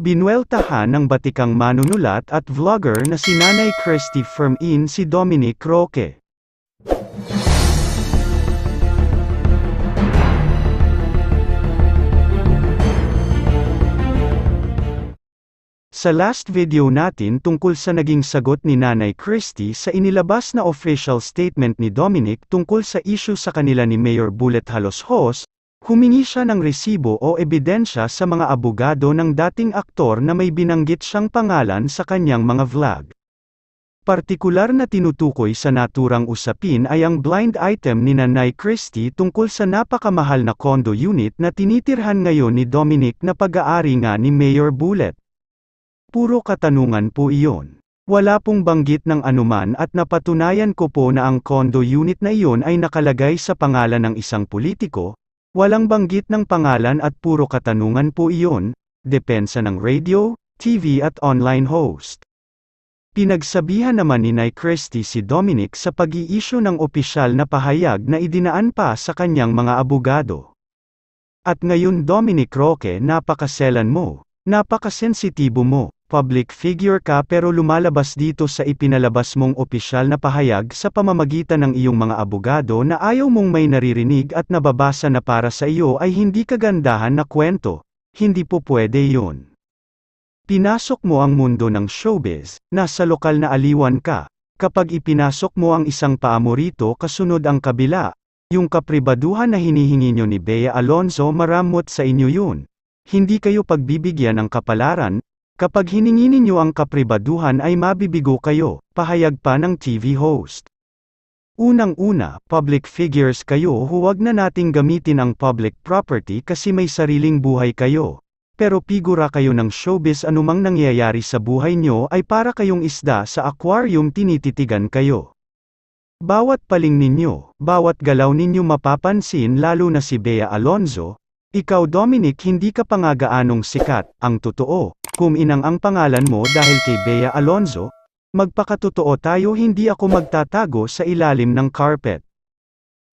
Binueltahan ng batikang manunulat at vlogger na si Nanay Christy Firmin si Dominic Roque. Sa last video natin tungkol sa naging sagot ni Nanay Christy sa inilabas na official statement ni Dominic tungkol sa issue sa kanila ni Mayor Bullet Haloshos, humingi siya ng resibo o ebidensya sa mga abogado ng dating aktor na may binanggit siyang pangalan sa kanyang mga vlog. Partikular na tinutukoy sa naturang usapin ay ang blind item ni Nanay Christie tungkol sa napakamahal na condo unit na tinitirhan ngayon ni Dominic na pag-aari nga ni Mayor Bullet. Puro katanungan po iyon. Wala pong banggit ng anuman at napatunayan ko po na ang condo unit na iyon ay nakalagay sa pangalan ng isang politiko, walang banggit ng pangalan at puro katanungan po iyon, depensa ng radio, TV at online host. Pinagsabihan naman ni Nay Christie si Dominic sa pag-i-issue ng opisyal na pahayag na idinaan pa sa kanyang mga abogado. At ngayon Dominic Roque napakaselan mo, napakasensitibo mo, public figure ka pero lumalabas dito sa ipinalabas mong opisyal na pahayag sa pamamagitan ng iyong mga abogado na ayaw mong may naririnig at nababasa na para sa iyo ay hindi kagandahan na kwento, hindi po pwede yun. Pinasok mo ang mundo ng showbiz, nasa lokal na aliwan ka. Kapag ipinasok mo ang isang paa mo rito kasunod ang kabila, yung kapribaduhan na hinihingi nyo ni Bea Alonzo maramot sa inyo yun. Hindi kayo pagbibigyan ng kapalaran, kapag hiningi ninyo ang kapribaduhan ay mabibigo kayo, pahayag pa ng TV host. Unang-una, public figures kayo huwag na nating gamitin ang public property kasi may sariling buhay kayo. Pero figura kayo ng showbiz anumang nangyayari sa buhay nyo ay para kayong isda sa aquarium tinititigan kayo. Bawat paling ninyo, bawat galaw ninyo mapapansin lalo na si Bea Alonzo, ikaw Dominic hindi ka pa nga gaanong sikat, ang totoo, kuminang ang pangalan mo dahil kay Bea Alonzo, magpakatotoo tayo hindi ako magtatago sa ilalim ng carpet.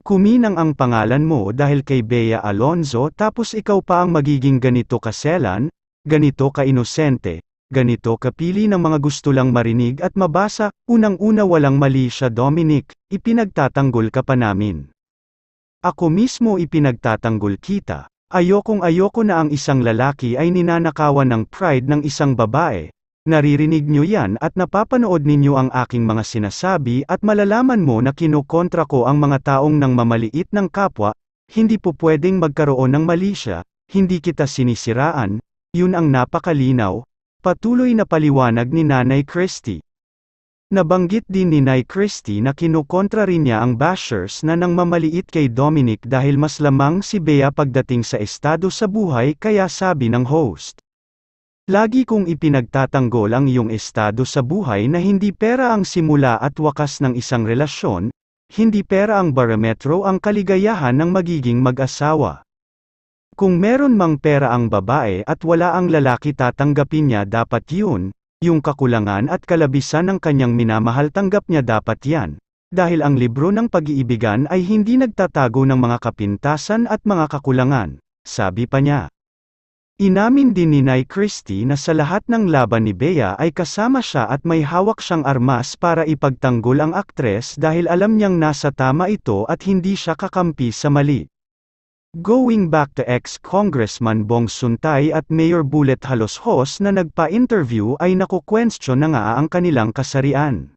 Kuminang ang pangalan mo dahil kay Bea Alonzo tapos ikaw pa ang magiging ganito kaselan, ganito ka-inosente, ganito kapili ng mga gusto lang marinig at mabasa, unang-una walang mali siya Dominic, ipinagtatanggol ka pa namin. Ako mismo ipinagtatanggol kita, ayokong ayoko na ang isang lalaki ay ninanakawan ng pride ng isang babae, Naririnig nyo yan at napapanood ninyo ang aking mga sinasabi at malalaman mo na kinukontra ko ang mga taong nang mamaliit ng kapwa, hindi po pwedeng magkaroon ng mali siya, hindi kita sinisiraan, yun ang napakalinaw, patuloy na paliwanag ni Nanay Christie. Nabanggit din ni Nay Christie na kinukontra rin niya ang bashers na nang mamaliit kay Dominic dahil mas lamang si Bea pagdating sa estado sa buhay kaya sabi ng host. Lagi kong ipinagtatanggol ang iyong estado sa buhay na hindi pera ang simula at wakas ng isang relasyon, hindi pera ang barometro ang kaligayahan ng magiging mag-asawa. Kung meron mang pera ang babae at wala ang lalaki tatanggapin niya dapat yun, yung kakulangan at kalabisan ng kanyang minamahal tanggap niya dapat yan. Dahil ang libro ng pag-iibigan ay hindi nagtatago ng mga kapintasan at mga kakulangan, sabi pa niya. Inamin din ni Nay Christie na sa lahat ng laban ni Bea ay kasama siya at may hawak siyang armas para ipagtanggol ang aktres dahil alam niyang nasa tama ito at hindi siya kakampi sa mali. Going back to ex-Congressman Bong Suntay at Mayor Bullet Haloshos na nagpa-interview ay nakukwestiyon na nga ang kanilang kasarian.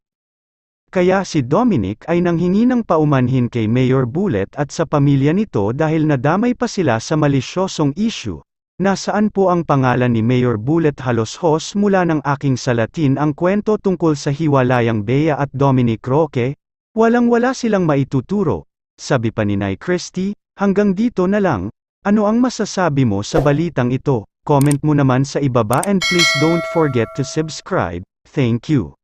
Kaya si Dominic ay nanghingi ng paumanhin kay Mayor Bullet at sa pamilya nito dahil nadamay pa sila sa malisyosong issue. Nasaan po ang pangalan ni Mayor Bullet Haloshos mula ng aking salatin ang kwento tungkol sa hiwalayang Bea at Dominic Roque? Walang-wala silang maituturo. Sabi pa ni Nay Christie, hanggang dito na lang. Ano ang masasabi mo sa balitang ito? Comment mo naman sa ibaba and please don't forget to subscribe. Thank you.